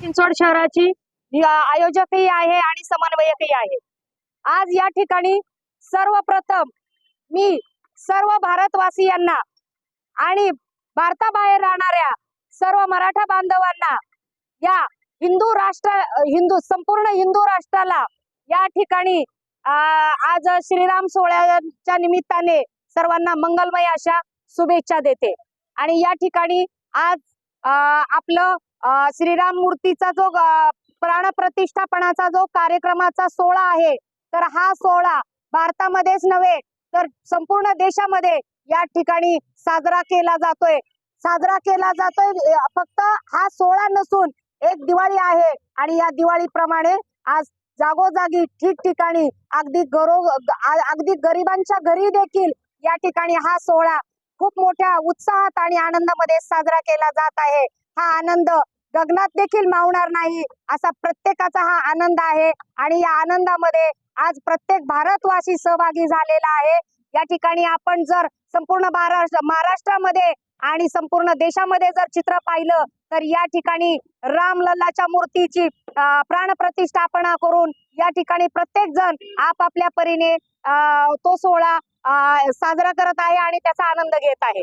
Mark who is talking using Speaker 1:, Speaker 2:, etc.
Speaker 1: चिंचवड शहराची आयोजकही आहे आणि समन्वयकही आहे. आज या ठिकाणी सर्वप्रथम मी सर्व भारतवासियांना आणि भारताबाहेर राहणाऱ्या सर्व मराठा बांधवांना या हिंदू राष्ट्र हिंदू संपूर्ण हिंदू राष्ट्राला या ठिकाणी आज श्रीराम सोहळ्याच्या निमित्ताने सर्वांना मंगलमय अशा शुभेच्छा देते. आणि या ठिकाणी आज आपलं श्रीराम मूर्तीचा जो अ, प्राणप्रतिष्ठापनाचा जो कार्यक्रमाचा सोहळा आहे तर हा सोहळा भारतामध्येच नव्हे तर संपूर्ण देशामध्ये या ठिकाणी साजरा केला जातोय. साजरा केला जातोय. फक्त हा सोहळा नसून एक दिवाळी आहे आणि या दिवाळीप्रमाणे आज जागोजागी ठिकठिकाणी अगदी गरो अगदी गरिबांच्या घरी देखील या ठिकाणी हा सोहळा खूप मोठ्या उत्साहात आणि आनंदामध्ये साजरा केला जात आहे. हा आनंद गगनात देखील मावणार नाही असा प्रत्येकाचा हा आनंद आहे आणि या आनंदामध्ये आज प्रत्येक भारतवासी सहभागी झालेला आहे. या ठिकाणी आपण जर संपूर्ण महाराष्ट्र महाराष्ट्रामध्ये आणि संपूर्ण देशामध्ये जर चित्र पाहिलं तर या ठिकाणी रामलल्लाच्या मूर्तीची प्राणप्रतिष्ठापना करून या ठिकाणी प्रत्येक जण आपापल्या परीने तो सोहळा साजरा करत आहे आणि त्याचा आनंद घेत आहे.